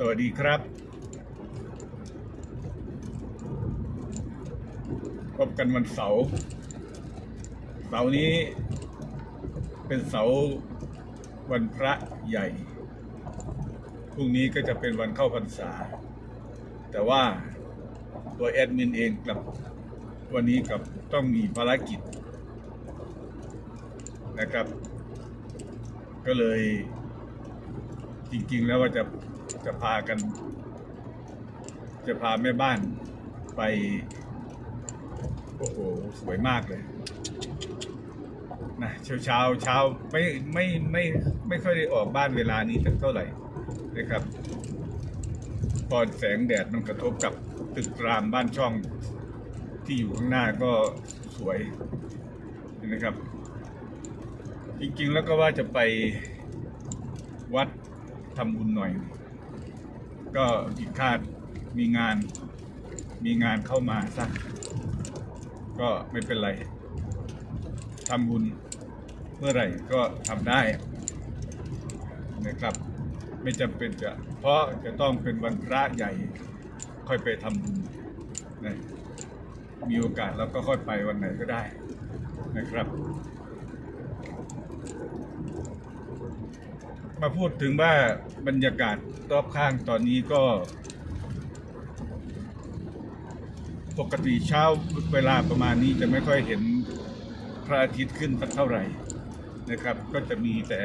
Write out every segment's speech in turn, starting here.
สวัสดีครับ พบกันวันเสาร์ เสาร์นี้เป็นเสาร์วันพระใหญ่ พรุ่งนี้ก็จะเป็นวันเข้าพรรษา แต่ว่าตัวแอดมินเองกลับวันนี้กับต้องมีภารกิจนะครับ ก็เลยจริงๆแล้วว่าจะ จะพากัน จะพาแม่บ้านไป โอ้โห สวยมากเลยนะเช้าเช้าเช้าไม่ไม่ไม่ไม่ค่อยได้ออกบ้านเวลานี้สักเท่าไหร่นะครับตอนแสงแดดมันกระทบกับตึกรามบ้านช่องที่อยู่ข้างหน้าก็สวยนะครับ จริงๆแล้วก็ว่าจะไปวัดทำบุญหน่อย ก็ผิดคาดมีงานมีงานเข้ามาซะก็ไม่เป็นไรทำบุญเมื่อไหร่ก็ทำได้นะครับ ไม่จำเป็นจะ เพราะจะต้องเป็นวันพระใหญ่ค่อยไปทำบุญนะมีโอกาสเราก็ค่อยไปวันไหนก็ได้นะครับ มาพูดถึงว่าบรรยากาศรอบข้างตอนนี้ก็ ปกติเช้าเวลาประมาณนี้จะไม่ค่อยเห็นพระอาทิตย์ขึ้นสักเท่าไหร่นะครับ ก็จะมีแต่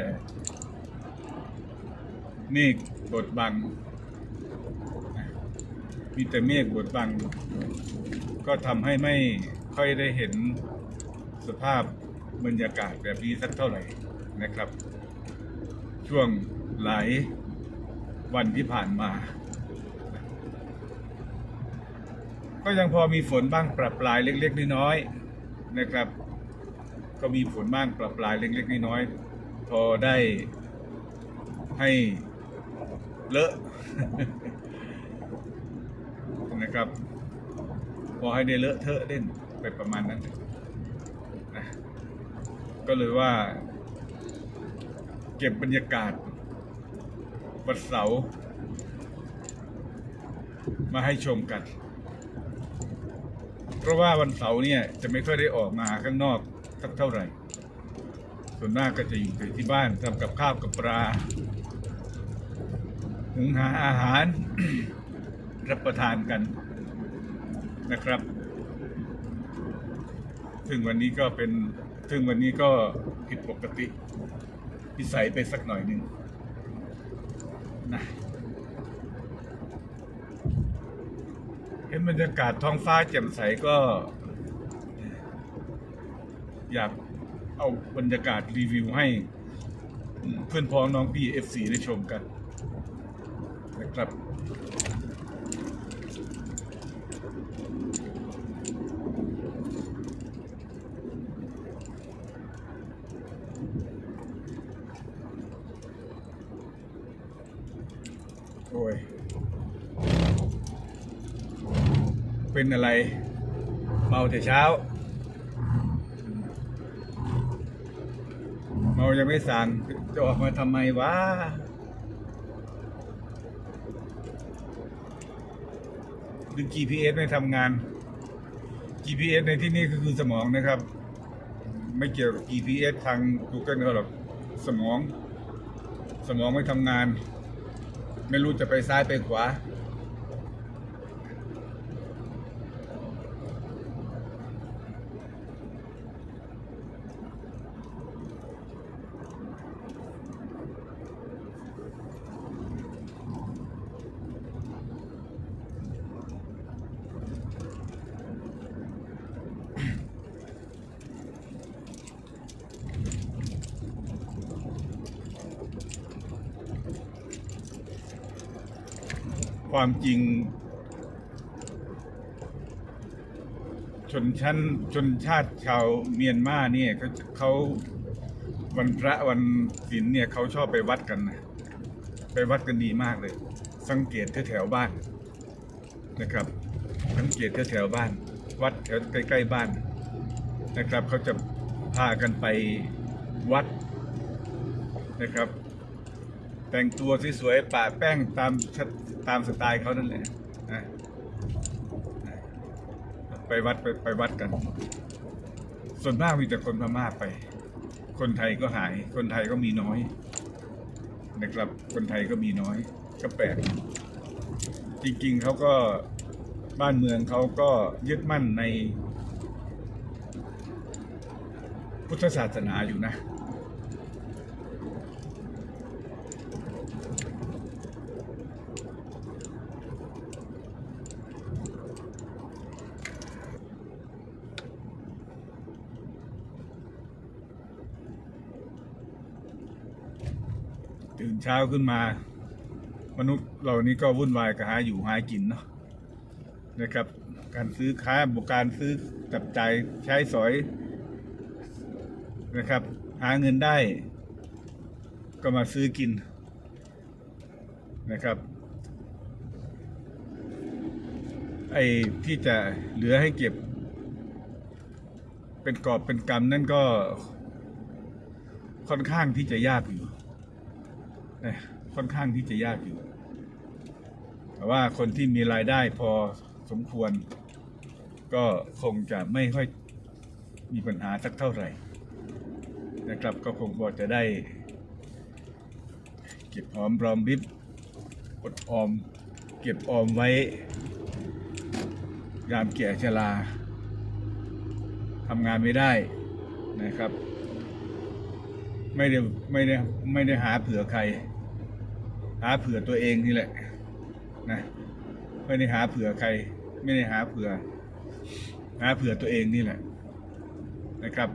เมฆบดบัง มีแต่เมฆบดบัง ก็ทำให้ไม่ค่อยได้เห็นสภาพบรรยากาศแบบนี้สักเท่าไหร่นะครับ ช่วงหลายวันที่ผ่านมา ก็ยังพอมีฝนบ้างประปรายเล็กๆน้อยๆนะครับ ก็มีฝนบ้างประปรายเล็กๆน้อยๆพอได้ให้เลอะนะครับ พอให้ได้เลอะเทอะเล่นไปประมาณนั้นนะก็เลยว่า ก็บบรรยากาศวันเสาร์มาให้ชมกัน เพราะว่าวันเสาร์เนี่ยจะไม่ค่อยได้ออกมาข้างนอกสักเท่าไหร่ ส่วนมากก็จะอยู่ที่บ้านทำกับข้าวกับปลาหุงหาอาหารรับประทานกันนะครับ ซึ่งวันนี้ก็เป็น ซึ่งวันนี้ก็ผิดปกติ พิสัยไปสักหน่อยหนึ่งนะเห็นบรรยากาศท้องฟ้าแจ่มใสก็ อยากเอาบรรยากาศรีวิวให้ เพื่อนพ้องน้องพี่ FC ได้ชมกันนะครับ โอ้ย เป็นอะไร เมาแต่เช้า เมายังไม่สั่งจะออกมาทำไมวะดึง GPS ไม่ทำงาน GPS ในที่นี้ก็คือสมองนะครับ ไม่เกี่ยวกับ GPS ทาง Google เขาหรอกสมอง สมองไม่ทำงาน ไม่รู้จะไปซ้ายไปขวา ความจริง ชนชั้นชนชาติชาวเมียนมาเนี่ยเขาเขาวันพระวันศีลเนี่ยเขาชอบไปวัดกันนะไปวัดกันดีมากเลย สังเกตแถวๆบ้านนะครับ สังเกตแถวๆบ้าน วัดแถวใกล้ๆบ้านนะครับเขาจะพากันไปวัดนะครับ แต่งตัวสวยๆปะแป้งตาม ตามสไตล์เขานั่นแหละไปวัดไปไปวัดกัน ส่วนมากมีแต่คนพม่าไป คนไทยก็หาย คนไทยก็มีน้อยนะครับ คนไทยก็มีน้อย ก็แปลก จริงๆเขาก็บ้านเมืองเขาก็ยึดมั่นใน พุทธศาสนาอยู่นะ ตื่นเช้าขึ้นมา มนุษย์เหล่านี้ก็วุ่นวายกับหาอยู่หากินเนาะนะครับ การซื้อค้าบวกการซื้อจับจ่ายใช้สอยนะครับ หาเงินได้ ก็มาซื้อกินนะครับไอ้ที่จะเหลือให้เก็บ เป็นกอบเป็นกำนั่นก็ค่อนข้างที่จะยากอยู่ ค่อนข้างที่จะยากอยู่ แต่ว่าคนที่มีรายได้พอสมควร ก็คงจะไม่ค่อยมีปัญหาสักเท่าไหร่ นะครับก็คงพอจะได้ เก็บหอมรอมริบอดออม เก็บออมไว้ ยามแก่ชราทำงานไม่ได้นะครับ ไม่ได้ไม่ได้ไม่ได้หาเผื่อใคร หาเผื่อตัวเองนี่แหละนะไม่ได้หาเผื่อใคร ไม่ได้หาเผื่อ หาเผื่อตัวเองนี่แหละ นะครับ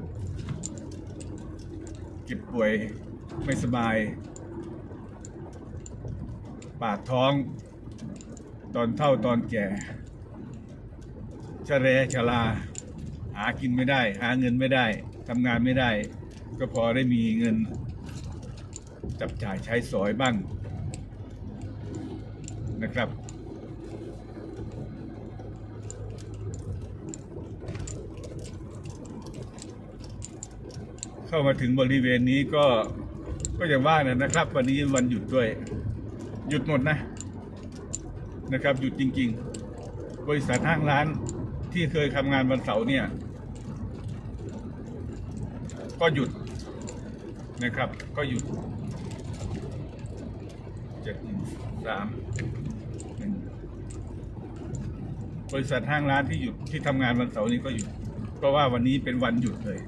เก็บป่วยไม่สบาย ปากท้อง ตอนเท่าตอนแก่ชะเรชะลา หากินไม่ได้ หาเงินไม่ได้ทำงานไม่ได้ ก็พอได้มีเงิน จับจ่ายใช้สอยบ้าง นะครับ เข้ามาถึงบริเวณนี้ก็ก็อย่างว่านะนะครับ วันนี้วันหยุดด้วย หยุดหมดนะนะครับ หยุดจริง ๆ บริษัทห้างร้านที่เคยทำงานวันเสาร์เนี่ย ก็หยุดนะครับ ก็หยุดจ็ดหนึ่ง สามหนึ่งบริษัทห้างร้านที่หยุดที่ทำงานวันเสาร์นี้ก็หยุด เพราะว่าวันนี้เป็นวันหยุดเลย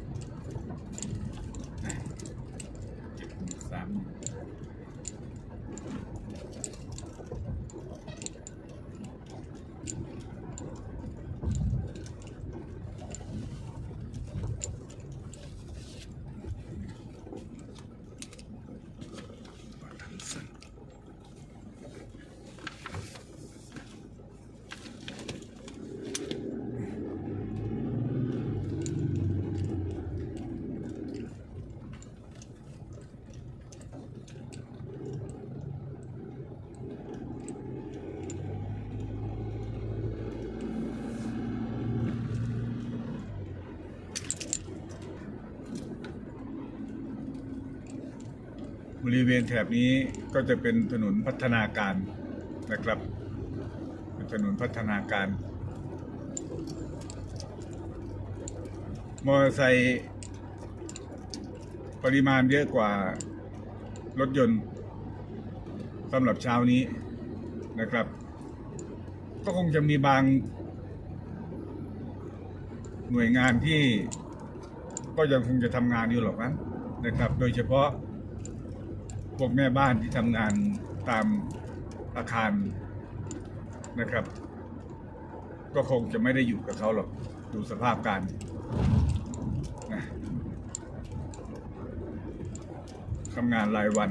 บริเวณแถบนี้ก็จะเป็นถนนพัฒนาการนะครับ เป็นถนนพัฒนาการ มอเตอร์ไซค์ปริมาณเยอะกว่ารถยนต์สำหรับเช้านี้นะครับ ก็คงจะมีบางหน่วยงานที่ก็ยังคงจะทำงานอยู่หรอกนะนะครับ โดยเฉพาะ วกแม่บ้านที่ทำงานตามอาคารนะครับ ก็คงจะไม่ได้อยู่กับเขาหรอก ดูสภาพการนะทำงานรายวันน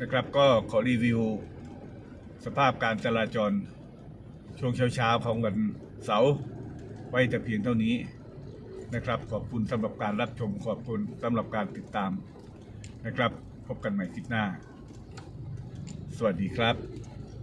นะครับ ก็ขอรีวิว สภาพการจราจร ช่วงเช้าๆของวันเสาร์ไว้แต่เพียงเท่านี้นะครับ ขอบคุณสำหรับการรับชมขอบคุณสำหรับการติดตามนะครับ พบกันใหม่คลิปหน้า สวัสดีครับ